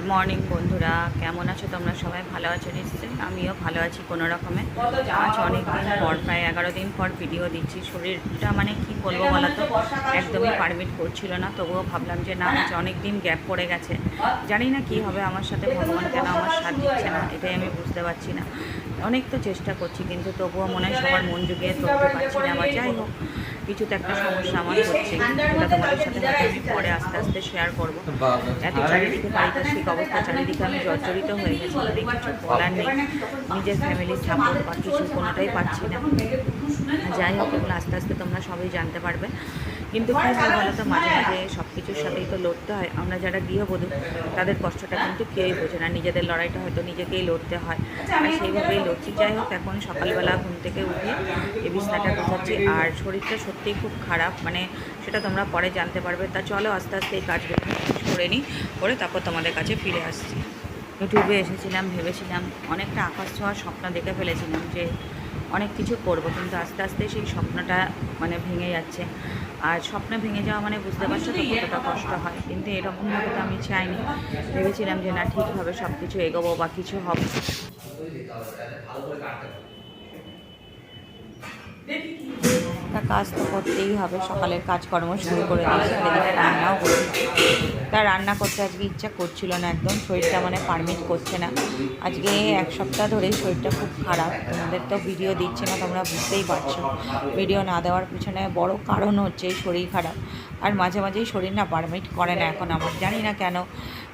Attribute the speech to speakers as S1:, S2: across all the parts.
S1: Good morning বন্ধুরা কেমন আছো তোমরা সবাই? ভালো আছো নিশ্চয়ই? আমিও ভালো আছি কোনো রকমে। আজ অনেক দিন পর প্রায় এগারো দিন পর ভিডিও দিচ্ছি। শরীরটা মানে কি বলব বলো তো একদমই পারমিট করছিল না তবুও ভাবলাম যে না আজ অনেক দিন গ্যাপ পড়ে গেছে। জানি না কি হবে আমার সাথে ভগবান কেন আমার সাথ দিচ্ছে না এটাই আমি বুঝতে পারছি না। অনেক তো চেষ্টা করছি কিন্তু তবুও মনে হয় সবার মন জুগিয়ে করতে পারছি না আমার যাই হোক কিছু তো একটা সমস্যা আমার হচ্ছে। তোমাদের সাথে পরে আস্তে আস্তে শেয়ার করব। এত চারিদিকে পারিপার্শ্বিক অবস্থা চারিদিকে জর্জরিত হয়ে গেছি তাই কিছু বলার নেই, নিজের ফ্যামিলির সাপোর্ট বা কিছু কোনোটাই পাচ্ছি না। যাই হোক, এগুলো আস্তে আস্তে তোমরা সবই জানতে পারবে। কিন্তু কী হয় বলো তো, মাঝে মাঝে সব কিছুর সাথেই তো লড়তে হয়। আমরা যারা গৃহবধূ, তাদের কষ্টটা কিন্তু কেউই বোঝে না। নিজেদের লড়াইটা হয়তো নিজেকেই লড়তে হয়, আর সেইভাবেই লড়ছি। যাই হোক, এখন সকালবেলা ঘুম থেকে উঠে এই বিছনাটা গোছাচ্ছি। আর শরীরটা সত্যিই খুব খারাপ মানে সেটা তোমরা পরে জানতে পারবে। তা চলো আস্তে আস্তে এই কাজগুলো করে নিই, করে তারপর তোমাদের কাছে ফিরে আসছি। ইউটিউবে এসেছিলাম ভেবেছিলাম অনেকটা আকাশ ছোঁয়ার স্বপ্ন দেখে ফেলেছিলাম যে অনেক কিছু করব কিন্তু আস্তে আস্তে সেই স্বপ্নটা মানে ভেঙে যাচ্ছে। আর স্বপ্ন ভেঙে যাওয়া মানে বুঝতে পারছ তো কতটা কষ্ট হয়। কিন্তু এরকমভাবে তো আমি চাইনি। ভেবেছিলাম যে না ঠিকভাবে সব কিছু এগোবো বা কিছু হবে। তা কাজ তো করতেই হবে সকালের কাজকর্ম শুরু করে দিয়েছি রান্নাও করছি। তা রান্না করতে আজকে ইচ্ছা করছিল না একদম, শরীরটা মানে পারমিট করছে না। আজকে এক সপ্তাহ ধরেই শরীরটা খুব খারাপ, তোমাদের তো ভিডিও দিচ্ছে না, তোমরা বুঝতেই পারছ। ভিডিও না দেওয়ার পিছনে বড় কারণ হচ্ছে শরীর খারাপ। আর মাঝে মাঝেই শরীর না পারমিট করে না এখন আমার, জানি না কেন।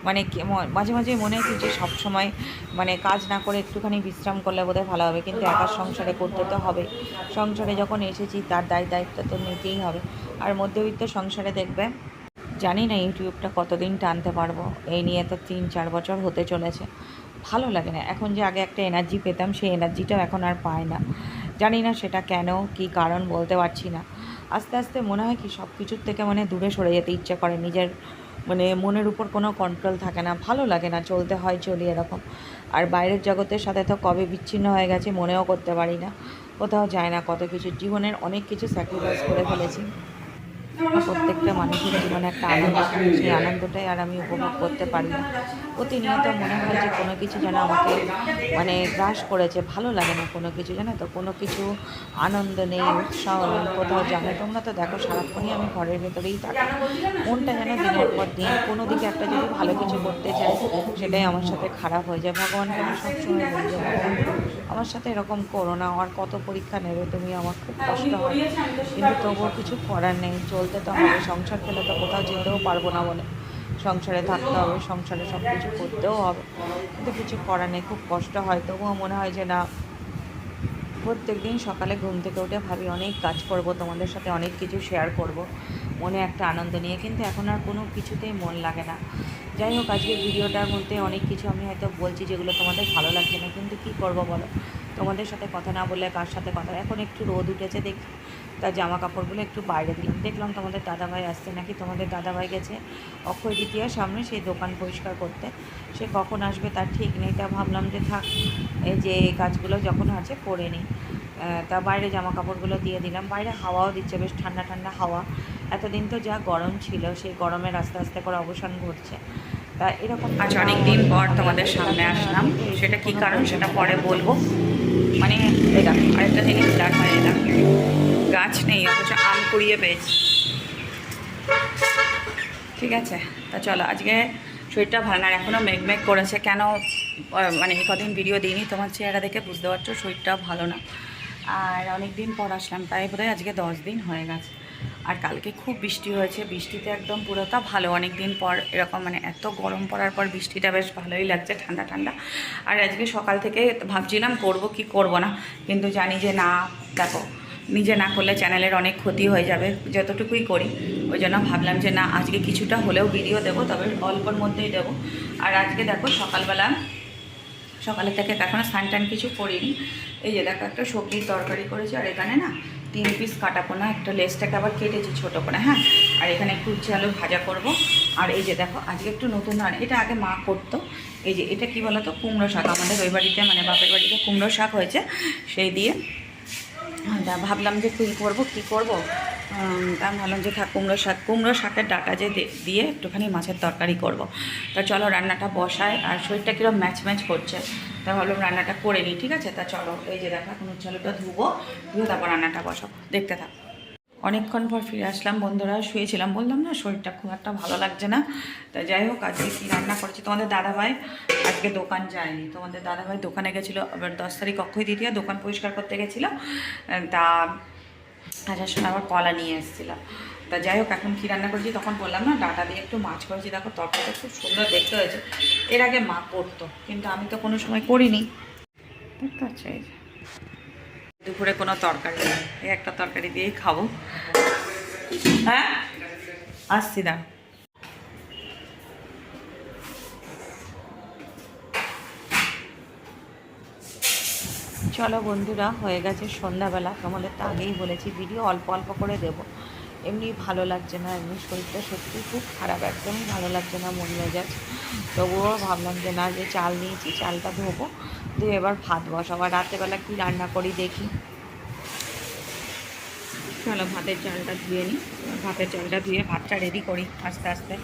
S1: মানে মাঝে মাঝে মনে হচ্ছে যে সবসময় মানে কাজ না করে একটুখানি বিশ্রাম করলে বোধহয় ভালো হবে, কিন্তু একা সংসারে করতে তো হবে। সংসারে যখন এসেছি তার দায় দায়িত্ব তো নিতেই হবে। আর মধ্যবিত্ত সংসারে দেখবে জানি না ইউটিউবটা কতদিন টানতে পারব। এই নিয়ে তো তিন, চার বছর হতে চলেছে। ভালো লাগে না। এখন যে আগে একটা এনার্জি পেতাম, সেই এনার্জিটাও এখন আর পায় না। জানি না সেটা কেন, কি কারণ বলতে পারছি না। আস্তে আস্তে মনে হয় কি সব কিছুর থেকে মানে দূরে সরে যেতে ইচ্ছে করে। নিজের মানে মনের উপর কোনো কন্ট্রোল থাকে না। ভালো লাগে না চলতে হয়, চলি এরকম। আর বাইরের জগতের সাথে তো কবে বিচ্ছিন্ন হয়ে গেছে মনেও করতে পারি না। কোথাও যায় না। কত কিছু জীবনের অনেক কিছু স্যাক্রিফাইস করে ফেলেছি। প্রত্যেকটা মানুষের জীবনে একটা আনন্দ সেই আনন্দটাই আর আমি উপভোগ করতে পারি না। প্রতিনিয়ত মনে হয় যে কোনো কিছু যেন আমাকে মানে গ্রাস করেছে, ভালো লাগে না কোনো কিছু, জানো তো? কোনো কিছু আনন্দ নেই, উৎসাহ নেই, কোথাও জানো তোমরা তো দেখো, সারাক্ষণই আমি ঘরের ভেতরেই থাকি। মনটা যেন দিনের পর দিন কোনো দিকে একটা যদি ভালো কিছু করতে চাই, সেটাই আমার সাথে খারাপ হয়ে যায়। ভগবানকে আমি সবসময় বলি ভগবান, আমার সাথে এরকম করো না। আর কত পরীক্ষা নেবে? তুমি আমার খুব কষ্ট হয়। কিন্তু তবুও কিছু করার নেই চলতে তো হবে, সংসার ফেলে তো কোথাও যেতেও পারব না বলে। সংসারে থাকতে হবে, সংসারে সব কিছু করতেও হবে। কিন্তু কিছু করার নেই, খুব কষ্ট হয়। তবুও মনে হয় যে না প্রত্যেক দিন সকালে ঘুম থেকে উঠে ভাবি অনেক কাজ করব, তোমাদের সাথে অনেক কিছু শেয়ার করব। মনে একটা আনন্দ নিয়ে, কিন্তু এখন আর কোনো কিছুতেই মন লাগে না। যাই হোক, আজকে ভিডিওটার মধ্যে অনেক কিছু আমি হয়তো বলছি যেগুলো তোমাদের ভালো লাগছে না, কিন্তু কি করব বলো? তোমাদের সাথে কথা না বললে কার সাথে কথা? এখন একটু রোদ উঠেছে দেখ তার জামা কাপড়গুলো একটু বাইরে দিলাম। দেখলাম তোমাদের দাদাভাই আসছে নাকি? তোমাদের দাদাভাই গেছে অক্ষয় দ্বিতীয়ার সামনে সেই দোকান পরিষ্কার করতে। সে কখন আসবে তার ঠিক নেই। তা ভাবলাম যে থাক, এই যে কাজগুলো যখন আছে করে নিই। তা বাইরে জামা কাপড়গুলো দিয়ে দিলাম। বাইরে হাওয়াও দিচ্ছে, বেশ ঠান্ডা ঠান্ডা হাওয়া। এতদিন তো যা গরম ছিল, সেই গরমের আস্তে আস্তে করে অবসান ঘটছে। তা এরকম আজ অনেক দিন পর তোমাদের সামনে আসলাম। সেটা কি কারণ সেটা পরে বলব। মানে দেখো আরেকটা জিনিস দেখা দেখো গাছ নেই, অথচ আম কুড়িয়ে পেয়েছি। ঠিক আছে, তা চলো, আজকে শরীরটা ভালো না এখনও মেঘ মেঘ করেছে। কেন মানে কদিন ভিডিও দিইনি, তোমার চেহারা দেখে বুঝতে পারছ শরীরটা ভালো না। আর অনেক দিন পর আসলাম, তাই বোধহয় আজকে দশ দিন হয়ে গেছে। আর কালকে খুব বৃষ্টি হয়েছে। বৃষ্টিতে একদম পুরোটা ভালো। অনেক দিন পর এরকম মানে এত গরম পড়ার পর বৃষ্টিটা বেশ ভালোই লাগছে, ঠান্ডা ঠান্ডা। আর আজকে সকাল থেকে ভাবছিলাম করব কি করব না, কিন্তু জানি যে না, দেখো, নিজে না করলে চ্যানেলের অনেক ক্ষতি হয়ে যাবে, যতটুকুই করি। ওই জন্য ভাবলাম যে না, আজকে কিছুটা হলেও ভিডিও দেবো, তবে অল্পর মধ্যেই দেবো। আর আজকে দেখো সকালবেলা সকালে থেকে এখনও স্নান টান কিছু করিনি। এই যে দেখো একটা সবজির তরকারি করেছি, আর এখানে না তিন পিস কাটা পোনা একটা লেসটাকে আবার কেটেছি ছোটো করে হ্যাঁ? আর এখানে একটু উচ্ছে আলু ভাজা করব। আর এই যে দেখো, আজকে একটু নতুন ধরনের এটা আগে মা করতো। এই যে এটা কি বলতো? কুমড়ো শাক। আমাদের ওই বাড়িতে মানে বাপের বাড়িতে কুমড়ো শাক হয়েছে, সেই দিয়ে তা ভাবলাম যে কী করব কী করব? তা ভাবলাম যে থাক, কুমড়ো শাক, কুমড়ো শাকের ডাটা যে দিয়ে একটুখানি মাছের তরকারি করব। তা চলো রান্নাটা বসায় আর শরীরটা কীরকম ম্যাচ ম্যাচ করছে, তা ভাবলাম রান্নাটা করে নিই, ঠিক আছে? তা চলো, এই যে দেখা এখন চলোটা ধুবো, ধুয়ে তারপর রান্নাটা বসাবো। দেখতে থাক। অনেকক্ষণ পর ফিরে আসলাম, বন্ধুরা শুয়েছিলাম, বললাম না শরীরটা খুব একটা ভালো লাগছে না। তা যাই হোক, আজকে কী রান্না করেছি? তোমাদের দাদাভাই আজকে দোকান যায়নি। তোমাদের দাদাভাই দোকানে গেছিল, আবার দশ তারিখ অক্ষয় দ্বিতীয় দোকান পরিষ্কার করতে গেছিল। তা আসার সময় আবার কলা নিয়ে এসেছিলাম তা যাই হোক, এখন কী রান্না করেছি? তখন বললাম না, ডাটা দিয়ে একটু মাছ করেছি। দেখো, তরকারিটা খুব সুন্দর দেখতে হয়েছে। এর আগে মা করতো, কিন্তু আমি তো কোনো সময় করিনি। দেখতে পাচ্ছ। দুপুরে কোনো তরকারি নেই। এই একটা তরকারি দিয়েই খাব। হ্যাঁ? আসছি, দাঁড়। চলো বন্ধুরা, হয়ে গেছে সন্ধ্যাবেলা। তোমাদের তো আগেই বলেছি ভিডিও অল্প অল্প করে দেব। এমনি ভালো লাগছে না, এমনি শরীরটা সত্যি খুব খারাপ, একদমই ভালো লাগছে না মন মেজাজ। তবুও ভাবলাম যে না, যে চাল নিয়েছি, চালটা ধোবো। দিয়ে এবার ভাত বসাবো। আর রাত্রেবেলা কী রান্না করি দেখি। চলো ভাতের চালটা ধুয়ে নিই। ভাতের চালটা ধুয়ে ভাতটা রেডি করি আস্তে আস্তে।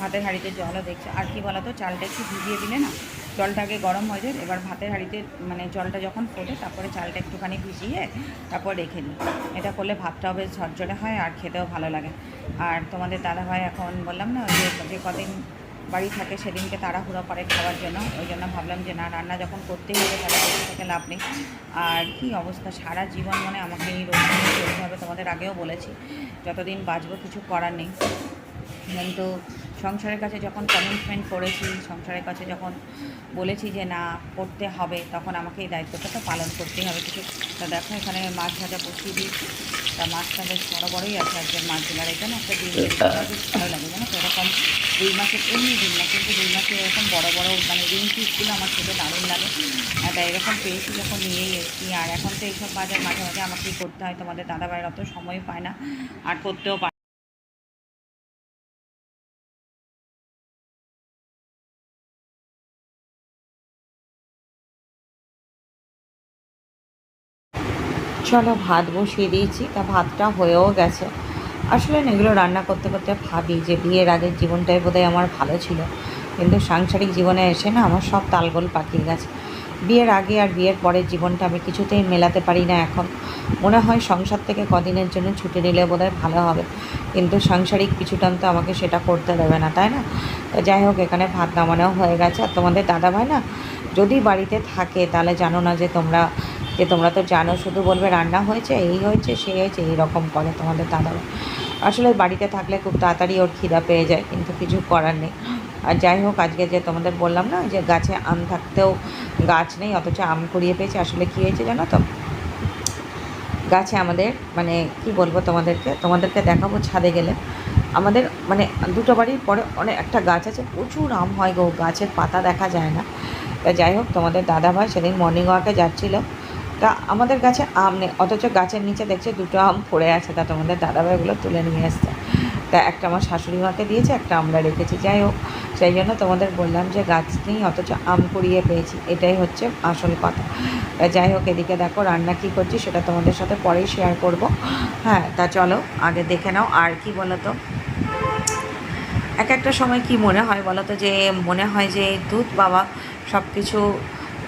S1: ভাতের হাঁড়িতে জলও দেখছে। আর কি বলতো, চালটা একটু ভিজিয়ে দিলে না, জলটা আগে গরম হয়ে যায়। এবার ভাতের হাঁড়িতে মানে জলটা যখন ফোটে, তারপরে চালটা একটুখানি ভিজিয়ে তারপর রেখে নিই এটা করলে ভাতটাও বেশ ঝরঝরে হয় আর খেতেও ভালো লাগে। আর তোমাদের দাদাভাই এখন বললাম না যে কদিন বাড়ি থাকে সেদিনকে তাড়াহুড়ো করে খাওয়ার জন্য, ওই জন্য ভাবলাম যে না, রান্না যখন করতেই হবে তাহলে বসে থেকে লাভ নেই। আর কি অবস্থা? সারা জীবন মানে আমাকে এই রোগ চলতে হবে তোমাদের আগেও বলেছি, যতদিন বাঁচবো কিছু করার নেই। কিন্তু সংসারের কাছে যখন কমিটমেন্ট করেছি, সংসারের কাছে যখন বলেছি যে না, করতে হবে, তখন আমাকে এই দায়িত্বটা তো পালন করতেই হবে। কিছু তা দেখো এখানে মাছ ভাজা বসিয়ে দিয়েছি তা মাছটা বেশ বড়ো বড়োই আছে আজকের মাছগুলো আর এখানে একটা ডিম ভালো লাগে জানো তো? এরকম রুই মাছের এমনি ডিম না কিন্তু রুই মাছের এরকম বড়ো বড়ো মানে রিং পিসগুলো আমার খেতে দারুণ লাগে। তাই এরকম পেয়েছি যখন নিয়েই এসেছি। আর এখন তো এইসব বাজার মাঝে মাঝে আমাকেই করতে হয় তোমাদের দাদাভাইয়ের অত সময় পায় না আর করতেও পারে চলো ভাত বসিয়ে দিয়েছি, তা ভাতটা হয়েও গেছে। আসলে এগুলো রান্না করতে করতে ভাবি যে বিয়ের আগের জীবনটাই বোধহয় আমার ভালো ছিল। কিন্তু সাংসারিক জীবনে এসে না আমার সব তালগোল পাকিয়ে গেছে। বিয়ের আগে আর বিয়ের পরের জীবনটা আমি কিছুতেই মেলাতে পারি না এখন। মনে হয় সংসার থেকে কদিনের জন্য ছুটি নিলে বোধহয় ভালো হবে। কিন্তু সাংসারিক পিছুটান তো আমাকে সেটা করতে দেবে না, তাই না? যাই হোক, এখানে ভাত নামানো হয়ে গেছে। আর তোমাদের দাদা ভাই না যদি বাড়িতে থাকে, তাহলে জানো না যে তোমরা যে তোমরা তো জানো, শুধু বলবে রান্না হয়েছে, এই হয়েছে, সে হয়েছে, এইরকম করে তোমাদের দাদারা। আসলে বাড়িতে থাকলে খুব তাড়াতাড়ি ওর খিদা পেয়ে যায়, কিন্তু কিছু করার নেই। আর যাই হোক, আজকে যে তোমাদের বললাম না, যে গাছে আম থাকতেও গাছ নেই, অথচ আম কুড়িয়ে পেয়েছে, আসলে কী হয়েছে জানো তো? গাছে আমাদের মানে কি বলব তোমাদেরকে তোমাদেরকে দেখাবো ছাদে গেলে। আমাদের মানে দুটো বাড়ির পরে অনেক একটা গাছ আছে, প্রচুর আম হয় গো, গাছের পাতা দেখা যায় না। তা যাই হোক, তোমাদের দাদাভাই সেদিন মর্নিং ওয়াকে যাচ্ছিল। তা আমাদের গাছে আম নেই, অথচ গাছের নিচে দেখছে দুটো আম পড়ে আছে, তা তোমাদের দাদাভাইগুলো তুলে নিয়ে আসছে তা একটা আমার শাশুড়ি মাকে দিয়েছে, একটা আমরা রেখেছি, যাই হোক। সেই জন্য তোমাদের বললাম যে গাছ নেই, অথচ আম কুড়িয়ে পেয়েছি, এটাই হচ্ছে আসল কথা। তা যাই হোক, এদিকে দেখো রান্না কী করছি, সেটা তোমাদের সাথে পরেই শেয়ার করব। হ্যাঁ তা চলো, আগে দেখে নাও আর কি বলো তো। এক একটা সময় কি মনে হয় বলো তো যে, মনে হয় যে দুধ বাবা সব কিছু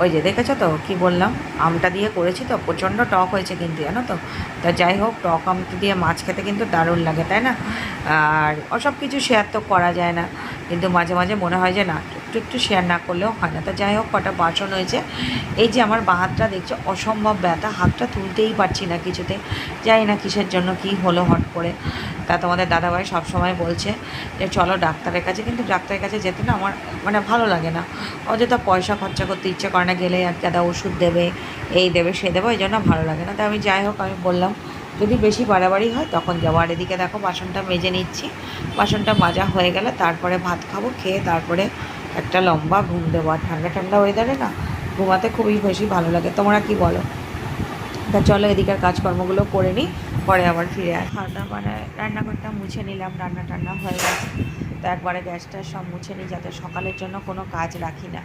S1: ওই যে দেখেছ তো, কি বললাম? আমটা দিয়ে করেছি তো, প্রচণ্ড টক হয়েছে কিন্তু, জানো তো? তা যাই হোক, টক আমটা দিয়ে মাছ খেতে কিন্তু দারুণ লাগে, তাই না? আর ওসব কিছু শেয়ার তো করা যায় না। কিন্তু মাঝে মাঝে মনে হয় যে না একটু একটু শেয়ার না করলেও হয় না। তা যাই হোক, কটা বাসন হয়েছে। এই যে আমার বাঁ হাতটা দেখছ, অসম্ভব ব্যথা। হাতটা তুলতেই পারছি না কিছুতে। জানি না কিসের জন্য কি হলো হট করে। তা তোমাদের দাদাভাই সবসময় বলছে যে, চলো ডাক্তারের কাছে। কিন্তু ডাক্তারের কাছে যেতে না আমার মানে ভালো লাগে না। অযথা পয়সা খরচা করতে ইচ্ছে করে না। গেলে এক গাদা ওষুধ দেবে, এই দেবে, সে দেবে এই জন্য ভালো লাগে না। তাই আমি যাই হোক, আমি বললাম, যদি বেশি বাড়াবাড়ি হয়, তখন যাব আর এদিকে দেখো, বাসনটা মেজে নিচ্ছি। বাসনটা মাজা হয়ে গেলে তারপরে ভাত খাব, খেয়ে তারপরে একটা লম্বা ঘুম দেবো আর ঠান্ডা ঠান্ডা ওয়েদারে না ঘুমাতে খুবই বেশি ভালো লাগে। তোমরা কি বলো? তা চলো এদিকের কাজকর্মগুলো করে নিই পরে আবার ফিরে আস খাওয়া মানে রান্নাঘরটা মুছে নিলাম রান্না টান্না হয়ে গেছে। তো একবারে গ্যাসটা সব মুছে নিই যাতে সকালের জন্য কোনো কাজ রাখি না।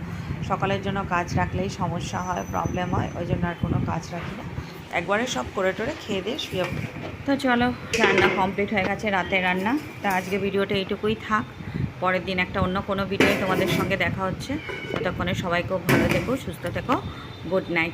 S1: সকালের জন্য কাজ রাখলেই সমস্যা হয় প্রবলেম হয় ওই জন্য আর কোনো কাজ রাখি না।
S2: একবারে সব করে টোরে খেয়ে দিয়ে শুয়ে তো চলো রান্না কমপ্লিট হয়ে গেছে রাতের রান্না। তা আজকে ভিডিওটা এইটুকুই থাক। পরের দিন একটা অন্য কোনো ভিডিও তোমাদের সঙ্গে দেখা হচ্ছে। ততক্ষণে সবাইকেও ভালো থেকো, সুস্থ থেকো। Good night.